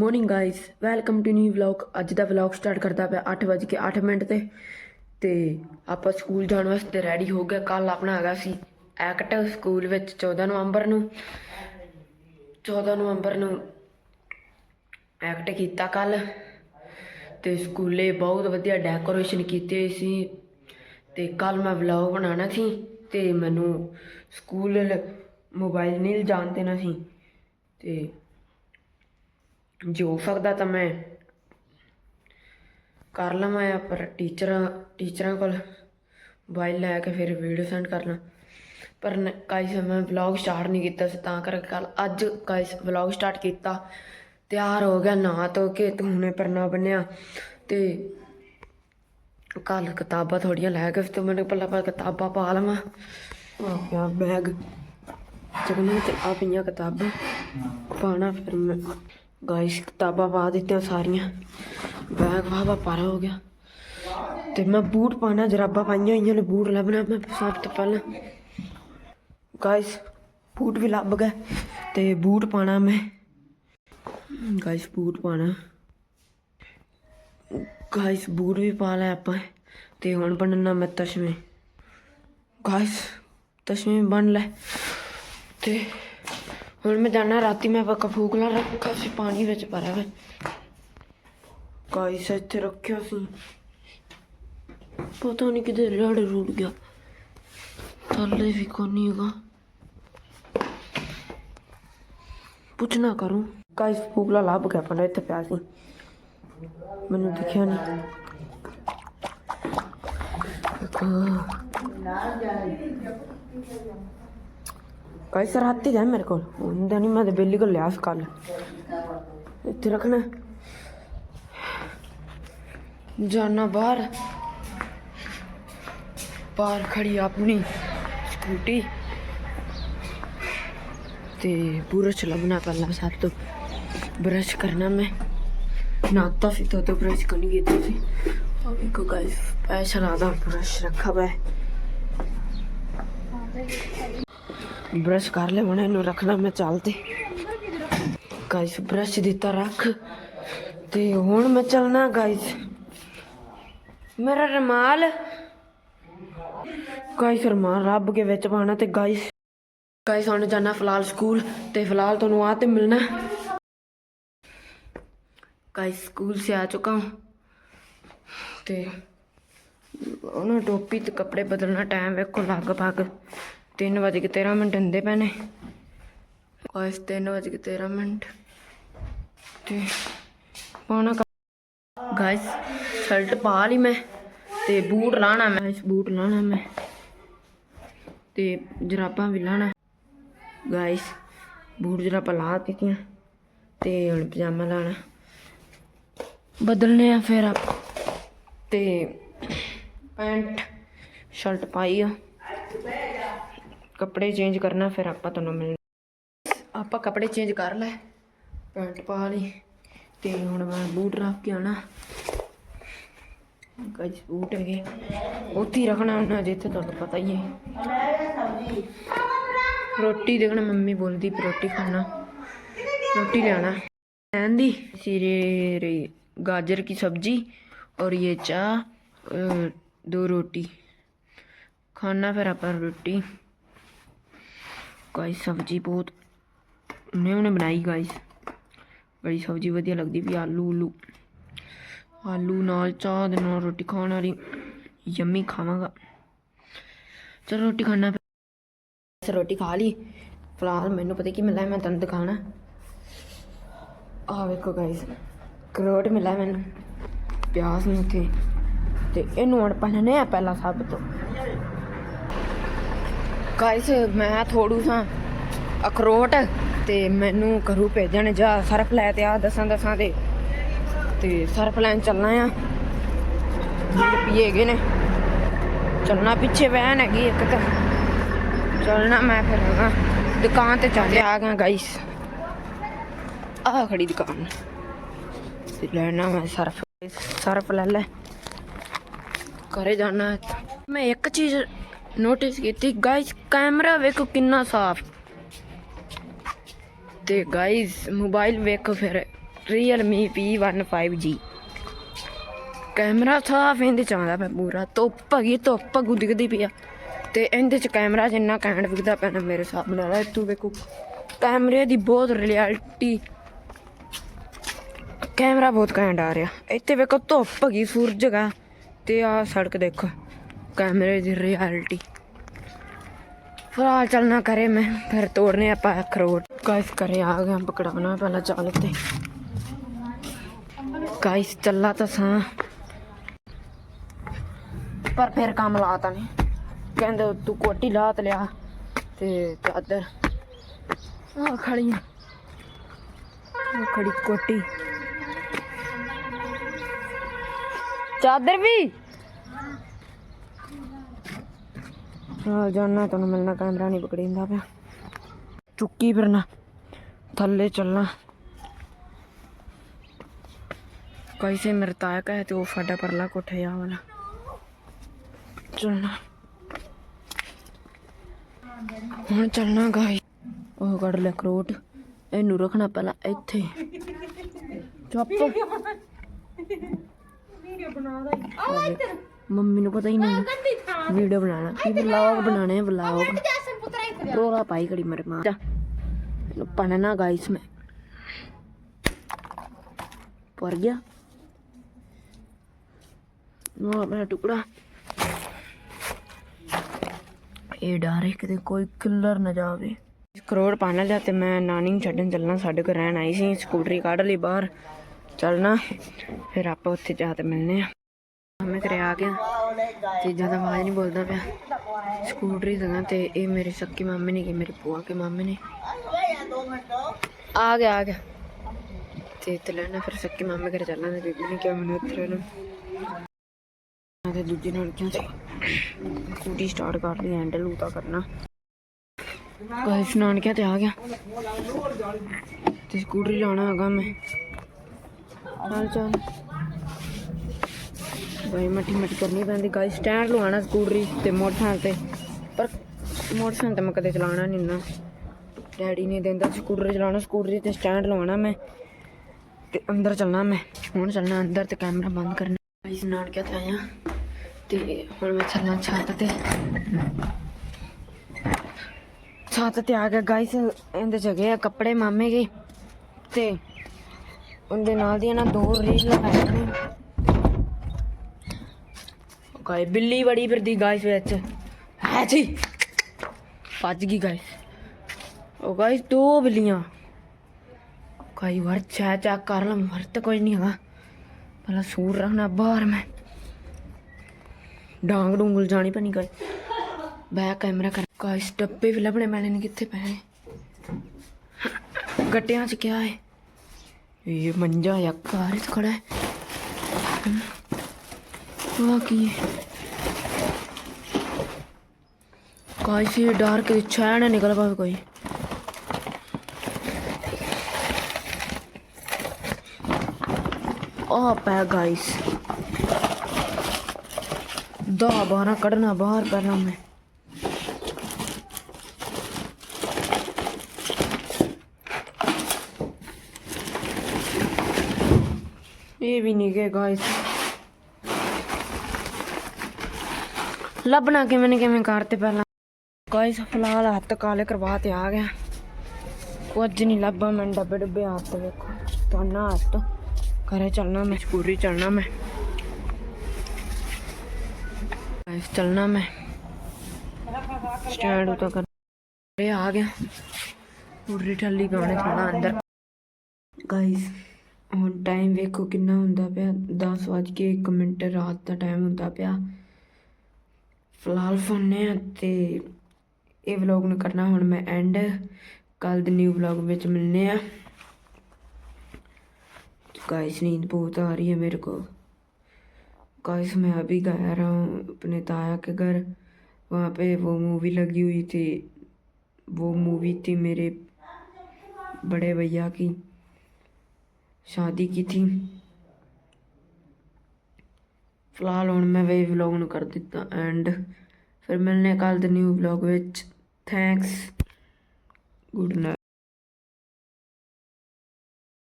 Morning guys welcome to new vlog ਅੱਜ ਦਾ vlog start ਕਰਦਾ ਪਿਆ 8:08 ਮਿੰਟ ਤੇ। ਤੇ ਆਪਾਂ ਸਕੂਲ ਜਾਣ ਵਾਸਤੇ ਰੈਡੀ ਹੋ ਗਏ। ਕੱਲ ਆਪਣਾ ਹੈਗਾ ਸੀ ਐਕਟ ਸਕੂਲ ਵਿੱਚ 14 ਨਵੰਬਰ ਨੂੰ। 14 ਨਵੰਬਰ ਨੂੰ ਐਕਟ ਕੀਤਾ ਕੱਲ ਤੇ ਸਕੂਲੇ ਬਹੁਤ ਵਧੀਆ ਡੈਕੋਰੇਸ਼ਨ ਕੀਤੀ ਸੀ। ਤੇ ਕੱਲ ਮੈਂ ਵਲੌਗ ਬਣਾਉਣਾ ਸੀ। ਤੇ ਮੈਨੂੰ ਸਕੂਲ ਮੋਬਾਈਲ ਨਹੀਂ ਜਾਣ ਦੇਣਾ ਸੀ। ਤੇ ਜੇ ਹੋ ਸਕਦਾ ਤਾਂ ਮੈਂ ਕਰ ਲਵਾਂ ਪਰ ਟੀਚਰਾਂ ਟੀਚਰਾਂ ਕੋਲ ਮੋਬਾਈਲ ਲੈ ਕੇ ਫਿਰ ਵੀਡੀਓ ਸੈਂਡ ਕਰਨਾ। ਪਰ ਕਾਇਸ ਮੈਂ ਵਲੌਗ ਸਟਾਰਟ ਨਹੀਂ ਕੀਤਾ ਸੀ, ਤਾਂ ਕਰਕੇ ਕੱਲ ਅੱਜ ਕਾਇਸ ਵਲੌਗ ਸਟਾਰਟ ਕੀਤਾ। ਤਿਆਰ ਹੋ ਗਿਆ, ਨਹਾ ਧੋ ਕੇ ਤੇ ਹੁਣੇ ਪਰਨਾ ਬੰਨਿਆ ਤੇ ਕੱਲ ਕਿਤਾਬਾਂ ਥੋੜੀਆਂ ਲੈ ਕੇ, ਤੇ ਮੈਨੂੰ ਪਹਿਲਾਂ ਪਹਿਲਾਂ ਕਿਤਾਬਾਂ ਪਾ ਲਵਾਂ। ਆ ਬੈਗ ਚਕਨੇ ਤੇ ਆ ਕਿਤਾਬਾਂ। ਪਾਣਾ ਫਿਰ ਮੈਂ। ਗਾਇਸ ਕਿਤਾਬਾਂ ਪਾ ਦਿੱਤੀਆਂ ਸਾਰੀਆਂ। ਬੈਗ ਵਾਵਾ ਪਾਰਾ ਹੋ ਗਿਆ। ਤੇ ਮੈਂ ਬੂਟ ਪਾਣਾ ਜਰਾਬਾਂ ਪਾਈਆਂ ਹੋਈਆਂ ਨੇ, ਬੂਟ ਲੱਭਣਾ ਮੈਂ ਸਭ ਤੋਂ ਪਹਿਲਾਂ। ਗਾਇਸ ਬੂਟ ਵੀ ਲੱਭ ਗਏ ਤੇ ਬੂਟ ਪਾਣਾ ਮੈਂ। ਗਾਇਸ ਬੂਟ ਪਾਣਾ ਗਾਇਸ ਬੂਟ ਵੀ ਪਾ ਲਿਆ ਆਪਾਂ ਤੇ ਹੁਣ ਬਣਨਾ ਮੈਂ ਤਸ਼ਮੇ। ਗਾਇਸ ਤਸ਼ਮੇ ਬਣ ਲੈ ਤੇ ਹੁਣ ਮੈਂ ਜਾਣਾ, ਰਾਤੀ ਮੈਂ ਪੱਕਾ ਫੂਕਲਾ ਰੱਖਾ ਸੀ, ਪਾਣੀ ਵਿੱਚ ਭਰਿਆ ਵੇ ਗਾਇਸ ਇੱਥੇ ਰੱਖਿਆ ਸੀ। ਪਤਾ ਨਹੀਂ ਕਿਤੇ ਰੜ ਰੁੜ ਗਿਆ। ਥੱਲੇ ਵੀ ਕੋਈ ਨਹੀਂ ਹੈਗਾ। ਪੁੱਛਣਾ ਕਰੂੰ। ਗਾਇਸ ਫੂਕਲਾ ਲੱਭ ਗਿਆ ਪਰ ਇੱਥੇ ਪਿਆ ਸੀ। ਮੈਨੂੰ ਦਿਖਿਆ ਨਹੀਂ ਗਾਇਸ ਰਾਤੀ कई सर हाथी है मेरे को मैं तो बिल्ली को लिया कल इतने रखना जाना बाहर बाहर खड़ी अपनी स्कूटी ते ब्रश लभना पहला सब तो ब्रश करना मैं नाता फिर तो, तो ब्रश करनी कीती सी और गाइस पैसा लादा ब्रश रखा हुआ है ਬ੍ਰਸ਼ ਕਰ ਲੈ ਹੁਣ ਇਹਨੂੰ ਰੱਖਣਾ ਮੈਂ ਚੱਲਦੇ ਗਾਇਸ ਬ੍ਰਸ਼ ਦਿੱਤਾ ਰੱਖ ਤੇ ਹੁਣ ਮੈਂ ਚੱਲਣਾ ਗਾਇਸ ਮੇਰਾ ਰਮਾਲ ਗਾਇਸ ਰਮਾਲ ਰੱਬ ਕੇ ਵਿੱਚ ਪਾਣਾ ਤੇ ਗਾਇਸ ਗਾਇਸ ਹੁਣ ਜਾਣਾ ਫਿਲਹਾਲ ਸਕੂਲ ਤੇ ਫਿਲਹਾਲ ਤੁਹਾਨੂੰ ਆ ਤੇ ਮਿਲਣਾ ਗਾਇਸ ਸਕੂਲ से आ चुका हूँ ਤੇ ਉਹਨਾਂ ਟੋਪੀ ਤੇ ਕੱਪੜੇ ਬਦਲਣਾ ਟਾਈਮ ਵੇਖੋ ਲਗਭਗ 3 ਵਜੇ ਕੇ 13 ਮਿੰਟ ਹੁੰਦੇ ਪੈਣੇ। ਨੇ ਗਾਇਸ 3 ਵਜੇ ਕੇ 13 ਮਿੰਟ। ਤੇ ਪਾਣਾ ਗਾਇਸ, ਸ਼ਰਟ ਪਾ ਲਈ ਮੈਂ ਤੇ ਬੂਟ ਲਾਣਾ ਮੈਂ। ਬੂਟ ਲਾਣਾ ਮੈਂ ਤੇ ਜਰਾਬਾਂ ਵੀ ਲਾਣਾ। ਗਾਇਸ, ਬੂਟ ਜਰਾਬਾਂ ਲਾ ਦਿੱਤੀਆਂ ਤੇ ਹੁਣ ਪਜਾਮਾ ਲਾਣਾ। ਬਦਲਨੇ ਆ ਫਿਰ ਆਪ। ਤੇ ਪੈਂਟ, ਸ਼ਰਟ ਪਾਈ ਆ। ਕੱਪੜੇ ਚੇਂਜ ਕਰਨਾ ਫਿਰ ਆਪਾਂ ਤੁਹਾਨੂੰ ਮਿਲਣਾ ਆਪਾਂ ਕੱਪੜੇ ਚੇਂਜ ਕਰ ਲੈ ਪੈਂਟ ਪਾ ਲਈ ਤੇ ਹੁਣ ਮੈਂ ਬੂਟ ਰੱਖ ਕੇ ਆਣਾ ਗੱਜ ਬੂਟ ਹੈਗੇ ਉੱਥੇ ਹੀ ਰੱਖਣਾ ਉਹਨਾਂ ਜਿੱਥੇ ਤੁਹਾਨੂੰ ਪਤਾ ਹੀ ਹੈ ਰੋਟੀ ਦੇਖਣਾ ਮੰਮੀ ਬੋਲਦੀ ਪਈ ਰੋਟੀ ਖਾਣਾ रोटी लाना आंदी सिरे गाजर की सब्जी और ये चाय अ, दो रोटी खाना फिर आप रोटी ਗਾਇਸ ਸਬਜੀ ਬਹੁਤ ਉਹਨੇ ਉਹਨੇ ਬਣਾਈ ਗਾਇਸ ਬੜੀ ਸਬਜੀ ਵਧੀਆ ਲੱਗਦੀ ਵੀ ਆਲੂ ਉਲੂ ਆਲੂ ਨਾਲ ਚਾਹ ਦੇ ਨਾਲ ਰੋਟੀ ਖਾਣ ਵਾਲੀ, ਯੰਮੀ ਖਾਵਾਂਗਾ। ਚਲ ਰੋਟੀ ਖਾਣਾ ਫਿਰ ਰੋਟੀ ਖਾ ਲਈ। ਫਿਲਹਾਲ ਮੈਨੂੰ ਪਤਾ ਕੀ ਮਿਲਦਾ ਮੈਂ ਤੁਹਾਨੂੰ ਖਾਣਾ ਆ ਵੇਖੋ ਗਾਇਸ ਕਰੋਟ ਮਿਲਿਆ ਮੈਨੂੰ ਪਿਆਸ ਨਹੀਂ ਉੱਥੇ ਤੇ ਇਹਨੂੰ ਹੁਣ ਪਹਿਲਾਂ ਪਹਿਲਾਂ ਸਭ ਤੋਂ। ਗਾਇਸ, ਮੈਂ ਥੋੜੂ ਸਾਂ ਅਖਰੋਟ ਤੇ ਮੈਨੂੰ ਘਰੋਂ ਭੇਜਣ ਜਾ ਸਰਫ ਲੈ ਤੇ ਆ, ਦਸਾਂ ਦਸਾਂ ਦੇ ਤੇ ਸਰਫ ਲੈਣ ਚੱਲਣਾ ਆ। ਜਿਹੜੇ ਪੀਏ ਹੈਗੇ ਨੇ। ਚੱਲਣਾ ਪਿੱਛੇ ਵੈਨ ਹੈਗੀ ਇੱਕ ਤਾਂ। ਚੱਲਣਾ ਮੈਂ ਫਿਰ ਹੈਗਾ ਦੁਕਾਨ ਤੇ ਚੱਲ ਆ ਗਿਆ ਗਾਇਸ। ਆ ਖੜੀ ਦੁਕਾਨ। ਤੇ ਲੈਣਾ ਮੈਂ ਸਰਫ ਸਰਫ ਲੈ ਲੈ। ਘਰੇ ਜਾਣਾ। ਮੈਂ ਇੱਕ ਚੀਜ਼ ਨੋਟਿਸ ਕੀਤੀ ਗਾਇਸ ਕੈਮਰਾ ਵੇਖੋ ਕਿੰਨਾ ਸਾਫ਼। ਤੇ ਗਾਇਸ ਮੋਬਾਈਲ ਵੇਖੋ ਫਿਰ, Realme P15G ਕੈਮਰਾ ਸਾਫ਼, ਇਹਦੇ ਚ ਆਉਂਦਾ ਪਿਆ ਪੂਰਾ। ਧੁੱਪ ਹੈਗੀ, ਧੁੱਪ ਅਗੂ ਦਿਖਦੀ ਪਈ ਆ। ਤੇ ਇਹਦੇ ਚ ਕੈਮਰਾ ਜਿੰਨਾ ਕੈਂਡ ਵਿਕਦਾ ਪੈਣਾ ਮੇਰੇ ਹਿਸਾਬ ਨਾਲ, ਇਹ ਤੂੰ ਵੇਖੋ। ਕੈਮਰੇ ਦੀ ਬਹੁਤ ਰਿਐਲਿਟੀ ਕੈਮਰਾ ਬਹੁਤ ਕੈਂਡ ਆ ਰਿਹਾ। ਇੱਥੇ ਵੇਖੋ ਧੁੱਪ ਹੈਗੀ, ਸੂਰਜ ਹੈਗਾ। ਤੇ ਆ ਸੜਕ ਦੇਖੋ। ਕੈਮਰੇ ਦੀ ਰਿਐਲਿਟੀ ਫਿਲਹਾਲ ਚੱਲਣਾ ਕਰੇ ਮੈਂ, ਫਿਰ ਤੋੜਨੇ ਆਪਾਂ ਅਖਰੋਟ। ਗਾਇਸ ਕਰੇ ਆ ਗਏ ਪਕੜਾਉਣਾ ਪਹਿਲਾਂ ਚਾਲ ਤੇ ਗਾਇਸ ਚੱਲਾ ਤਾਂ ਸਾਂ। ਪਰ ਫਿਰ ਕੰਮ ਲਾਤਾ ਨੇ। ਕਹਿੰਦੇ ਤੂੰ ਕੋਟੀ ਲਾਤ ਲਿਆ ਤੇ ਚਾਦਰ। ਆ ਖੜੀਆਂ। ਆ ਖੜੀ ਕੋਟੀ। ਚਾਦਰ ਵੀ? ਹਾਂ ਜਾਨਾ ਤੁਹਾਨੂੰ ਮਿਲਣਾ ਕੈਮਰਾ ਨਹੀਂ ਪਕੜਿੰਦਾ ਪਿਆ ਚੁੱਕੀ ਫਿਰਨਾ ਥੱਲੇ ਚੱਲਣਾ कैसे मरता है कहे तो वो फटा परला कोठे आ वाला चलना ਹੁਣ ਚੱਲਣਾ ਗਾਈ ਉਹ ਕੱਢ ਲੈ ਕਰੋਟ ਇਹਨੂੰ ਰੱਖਣਾ ਪਹਿਲਾਂ ਇੱਥੇ ਚੁੱਪ ਮੰਮੀ ਨੂੰ ਪਤਾ ਹੀ ਨਹੀਂ ਵੀਡੀਓ ਬਣਾਉਣਾ। ਕੀ ਵਲੌਗ ਬਣਾਣੇ ਆ ਵਲੌਗ ਰੋਲਾ ਪਾਈ ਕੜੀ ਮਰ ਮਾਂ। ਇਹਨੂੰ ਪੜਨਾ ਗਾਈਸ ਮੈਂ। ਪਰ ਗਿਆ। ਉਹ ਆਪਣਾ ਟੁਕੜਾ। ਇਹ ਡਾਰੇ ਕਿਤੇ ਕੋਈ ਕਿੱਲਰ ਨਾ ਜਾਵੇ। ਕਰੋੜ ਪਾਣਾ ਲਿਆ ਤੇ ਮੈਂ ਨਾਨੀ ਨੂੰ ਛੱਡਣ ਚੱਲਣਾ ਸਾਡੇ ਕੋਲ ਰਹਿਣ ਆਈ ਸੀ ਸਕੂਟਰੀ ਕੱਢ ਲਈ ਬਾਹਰ। ਚੱਲਣਾ ਫਿਰ ਆਪਾਂ ਉੱਥੇ ਜਾ ਕੇ ਮਿਲਨੇ ਆ। ਮੈਂ ਘਰੇ ਆ ਗਿਆ। ਤੇ ਜ਼ਿਆਦਾ ਆਵਾਜ਼ ਨਹੀਂ ਬੋਲਦਾ ਪਿਆ। ਸਕੂਟਰੀ ਦਗਾ ਤੇ ਇਹ ਮੇਰੇ ਸੱਕੀ ਮਾਮੇ ਨੇ ਕਿ ਮੇਰੇ ਭੂਆ ਕੇ ਮਾਮੇ ਨੇ। ਆ ਗਿਆ ਆ ਗਿਆ। ਤੇ ਤੇ ਲੈਣਾ ਫਿਰ ਸੱਕੀ ਮਾਮੇ ਘਰੇ ਚੱਲਣਾ ਤੇ ਬੀਬੀ ਨੇ ਕਿਹਾ ਮੈਨੂੰ ਇੱਥੇ ਰਹਿਣਾ ਤੇ ਦੂਜੇ ਨਾਲ ਕਿਉਂ ਸੀ, ਸਕੂਟੀ ਸਟਾਰਟ ਕਰ ਲਈ ਹੈਂਡਲ ਉਤਾ ਕਰਨਾ। ਕੋਈ ਸਨਾਨ ਕਿਆ ਤੇ ਆ ਗਿਆ। ਤੇ ਸਕੂਟਰੀ ਲਾਣਾ ਹੈਗਾ ਮੈਂ। ਚੱਲ ਚੱਲ। ਬਾਈ ਮੱਠੀ ਮੱਟੀ ਕਰਨੀ ਪੈਂਦੀ। ਗਾਈ ਸਟੈਂਡ ਲਵਾਉਣਾ ਸਕੂਟਰੀ ਤੇ ਮੋਟਰਸਾਈਕਲ ਤੇ। ਪਰ ਮੋਟਰਸਾਈਕਲ ਤੇ ਮੈਂ ਕਦੇ ਚਲਾਉਣਾ ਨਹੀਂ ਨਾ ਡੈਡੀ ਨੇ ਦਿੰਦਾ ਸਕੂਟਰ ਚਲਾਉਣਾ, ਸਕੂਟਰੀ ਤੇ ਸਟੈਂਡ ਲਵਾਉਣਾ ਮੈਂ। ਤੇ ਅੰਦਰ ਚੱਲਣਾ ਮੈਂ। ਹੁਣ ਚੱਲਣਾ ਅੰਦਰ ਤੇ ਕੈਮਰਾ ਬੰਦ ਕਰਨਾ। ਗਾਈਸ ਨਾਨਕਿਆ ਤੇ ਆਇਆ। ਤੇ ਹੁਣ ਮੈਂ ਚੱਲਣਾ ਛੱਤ ਤੇ। ਛੱਤ ਤੇ ਆ ਗਿਆ। ਗਾਈਸ ਇਹਦੇ ਜਗੇ ਆ ਕੱਪੜੇ ਮਾਮੇ ਕੇ ਤੇ ਉਹਦੇ ਨਾਲ ਦੀਆਂ ਨਾ ਦੋ ਰੀਲ ਲਗਾਈਆਂ ਨੇ। ਗਾਇ ਬਿੱਲੀ ਬੜੀ ਫਿਰਦੀ ਗਾਇਸ ਵਿੱਚ। ਹੈ ਜੀ। ਭੱਜ ਗਈ ਗਾਇਸ ਉਹ ਗਾਇਸ ਦੋ ਬਿੱਲੀਆਂ। ਕਈ ਵਾਰ ਚਾ ਚਾ ਕਰ ਲਾਂ, ਮਰ ਤਾਂ ਕੋਈ ਨਹੀਂ ਹੈਗਾ। ਪਹਿਲਾਂ ਸੂਰ ਰੱਖਣਾ, ਬਾਹਰ ਮੈਂ। ਡਾਂਗ ਡੂੰਗਲ ਜਾਣੀ ਪਣੀ ਗਈ ਬੈਕ ਕੈਮਰਾ ਕਰ। ਗਾਇਸ ਡੱਬੇ ਵੀ ਲੱਭਣੇ ਮੈਨੇ ਨੇ ਕਿੱਥੇ ਪਏ ਗੱਟਿਆਂ 'ਚ ਕਿਆ ਹੈ ਇਹ ਮੰਜਾ ਜਾਂ ਕਾਰ ਖੜਾ ਹੈ ਕੀ? ਹੈ ਗਾਇਸ ਇਹ ਡਾਰਕ ਛਾਇਆ ਨਾ ਨਿਕਲ ਪਾਵੇ ਕੋਈ। ਆ ਪੈ ਗਾਇਸ ਦਾ ਬਾਹਰ ਕੱਢਣਾ ਬਾਹਰ ਪਹਿਲਾਂ ਮੈਂ। ਇਹ ਵੀ ਨਹੀਂ ਗਏ ਗਾਇਸ ਲੱਭਣਾ ਕਿਵੇਂ ਨੇ ਕਿਵੇਂ ਕਰਤੇ ਪਹਿਲਾਂ। ਗਾਇਸ, ਫਿਲਹਾਲ ਹੱਥ ਕਾਲੇ ਕਰਵਾ ਤੇ ਆ ਗਿਆ। ਕੁਝ ਨਹੀਂ ਲੱਭਾ ਮੈਂ ਡੱਬੇ ਡੱਬੇ ਹੱਥ ਵੇਖੋ। ਤਾਨਾ ਹੱਥ। ਘਰੇ ਚੱਲਣਾ ਮੈਂ ਸਕੂਰੀ ਚੱਲਣਾ ਮੈਂ। ਗਾਇਸ, ਚੱਲਣਾ ਮੈਂ। ਸਟੈਂਡ ਉਤਾ ਕਰ ਇਹ ਆ ਗਿਆ। ਸਕੂਟਰੀ ਠੱਲੀ ਗਾਣੇ ਥੋੜਾ ਅੰਦਰ। ਗਾਇਸ, ਹੁਣ ਟਾਈਮ ਵੇਖੋ ਕਿੰਨਾ ਹੁੰਦਾ ਪਿਆ। 10 ਵੱਜ ਕੇ 1 ਮਿੰਟ ਰਾਤ ਦਾ ਟਾਈਮ ਹੁੰਦਾ ਪਿਆ। ਫਿਲਹਾਲ ਫੋਨੇ ਆ ਤੇ ਇਹ ਵਲੌਗ ਨੂੰ ਕਰਨਾ ਹੁਣ ਮੈਂ ਐਂਡ ਕੱਲ ਦੇ ਨਿਊ ਵਲੌਗ ਵਿੱਚ ਮਿਲਨੇ ਆ गाइस नींद बहुत आ रही है मेरे को गाइस मैं अभी गया रहा हूँ अपने ताया के घर वहाँ पे वो मूवी लगी हुई थी वो मूवी थी मेरे बड़े भैया की शादी की थी ਫਿਲਹਾਲ ਹੁਣ ਮੈਂ ਵੇ ਵਲੌਗ ਨੂੰ ਕਰ ਦਿੱਤਾ ਐਂਡ ਫਿਰ ਮਿਲਨੇ ਕੱਲ ਦੇ ਨਿਊ ਵਲੌਗ ਵਿੱਚ। Thanks good night